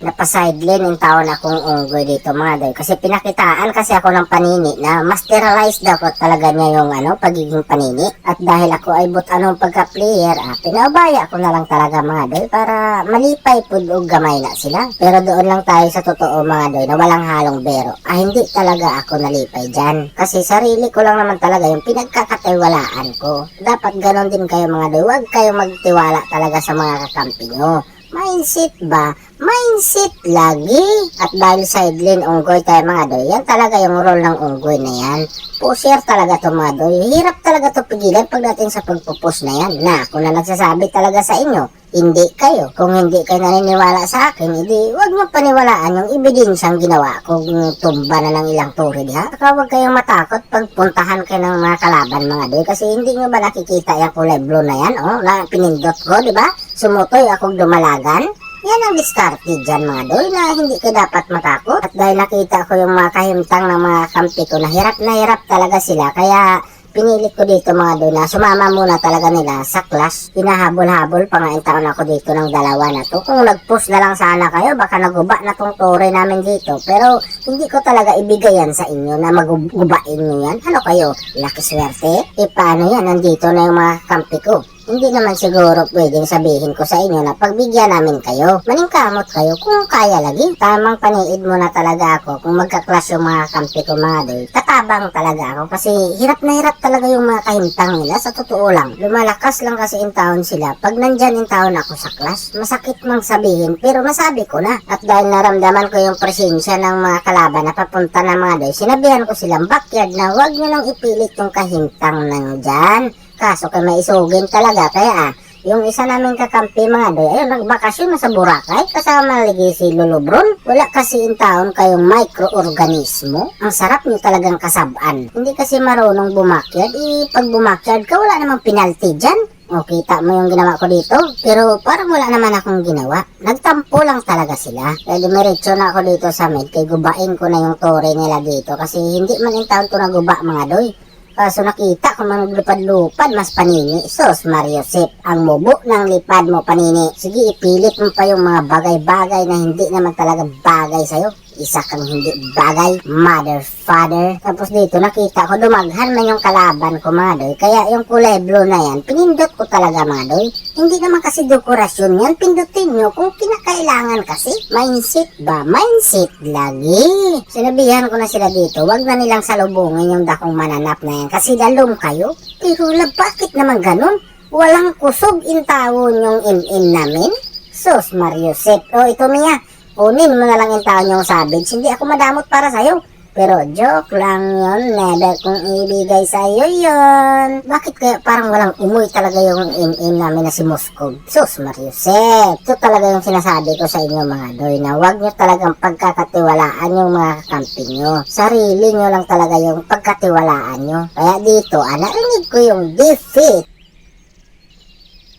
napasideline yung taon akong unggoy dito mga doy. Kasi pinakitaan kasi ako ng panini na masteralize daw ko talaga niya yung ano, pagiging panini. At dahil ako ay but anong pagka-player, ah, pinaubaya ko na lang talaga mga doy para malipay po o gamay na sila. Pero doon lang tayo sa totoo mga doy na walang halong bero. Ah, hindi talaga ako nalipay dyan. Kasi sarili ko lang naman talaga yung pinagkakatiwalaan ko. Dapat ganon din kayo mga doy. Huwag kayo magtiwala talaga sa mga kakampi nyo. Mindset ba? Mindset lagi. At dahil sideline unggoy tayo mga doy, yan talaga yung role ng unggoy na yan. Pusher talaga to mga doy. Hirap talaga to pigilan pagdating sa pagpupus na yan. Na, ako na nagsasabi talaga sa inyo, hindi kayo. Kung hindi kayo naniniwala sa akin, hindi, wag mo paniwalaan yung ebidensyang ginawa kung tumba na ng ilang turi diha. Saka huwag kayong matakot pag puntahan kayo ng mga kalaban mga doy. Kasi hindi nyo ba nakikita yung kulay blue na yan, oh, na pinindot ko, di ba? Sumutoy akong dumalagan. Yan ang diskarte dyan mga doy na hindi ka dapat matakot. At dahil nakita ko yung mga kahimtang ng mga kampi ko na hirap na hirap talaga sila. Kaya pinilit ko dito mga doy na sumama muna talaga nila sa class. Hinahabol-habol pa nga yung taon ako dito ng dalawa na to. Kung nag-push na lang sana kayo, baka naguba na tong tore namin dito. Pero hindi ko talaga ibigay yan sa inyo na magugubain nyo yan. Ano kayo? Laki swerte? E paano yan? Nandito na yung mga kampi ko. Hindi naman siguro pwedeng sabihin ko sa inyo na pagbigyan namin kayo. Maningkamot kayo kung kaya lagi. Tamang paniid mo na talaga ako kung magka-clash yung mga kampi ko mga doy. Tatabang talaga ako kasi hirap na hirap talaga yung mga kahintang nila sa totoo lang. Lumalakas lang kasi in town sila. Pag nandyan in town ako sa class, masakit mang sabihin pero masabi ko na. At dahil naramdaman ko yung presensya ng mga kalaban na papunta na mga doy, sinabihan ko silang backyard na huwag nyo lang ipilit yung kahintang nandyan. Kaso kay may isugin talaga. Kaya ah, yung isa namin kakampi mga doy, ayun, nagbakasyon na sa Boracay kasama lagi si Lulubron. Wala kasi in taon kayong microorganismo. Ang sarap nyo talagang kasaban. Hindi kasi marunong bumakyard. Eh, pag bumakyard ka, wala namang penalty dyan. O, kita mo yung ginawa ko dito. Pero parang wala naman akong ginawa. Nagtampo lang talaga sila. Kaya dumiretso na ako dito sa med. Kaya gubain ko na yung tore nila dito. Kasi hindi man in taon to naguba mga doy. Kaso nakita ko man lupad-lupad, mas panini. Sos, Mario Sip, ang mubo ng lipad mo panini. Sige, ipilit mo pa yung mga bagay-bagay na hindi naman talaga bagay sa'yo. Isa kang hindi bagay, mother, father. Tapos dito nakita ko dumaghan man yung kalaban ko mga doy. Kaya yung kulay blue na yan, pinindot ko talaga mga doy. Hindi naman kasi dekorasyon yan, pindutin nyo kung kinakailangan kasi. Mindset ba? Mindset lagi. Sinabihan ko na sila dito, wag na nilang salubungin yung dakong mananap na yan kasi lalong kayo. Pero la, bakit naman ganun? Walang kusog intawon yung MM namin? Sus, Mario Sep. O, ito Mia. Kunin mo na lang yung taon yung savage. Hindi ako madamot para sa'yo. Pero joke lang yon never kong ibigay sa'yo yon. Bakit kaya parang walang umoy talaga yung MM namin na si Moscow? Sus, Mario Sep. Ito talaga yung sinasabi ko sa inyo mga doy na huwag nyo talagang pagkakatiwalaan yung mga kakampi nyo. Sarili nyo lang talaga yung pagkatiwalaan nyo. Kaya dito, ah, narinig ko yung defeat.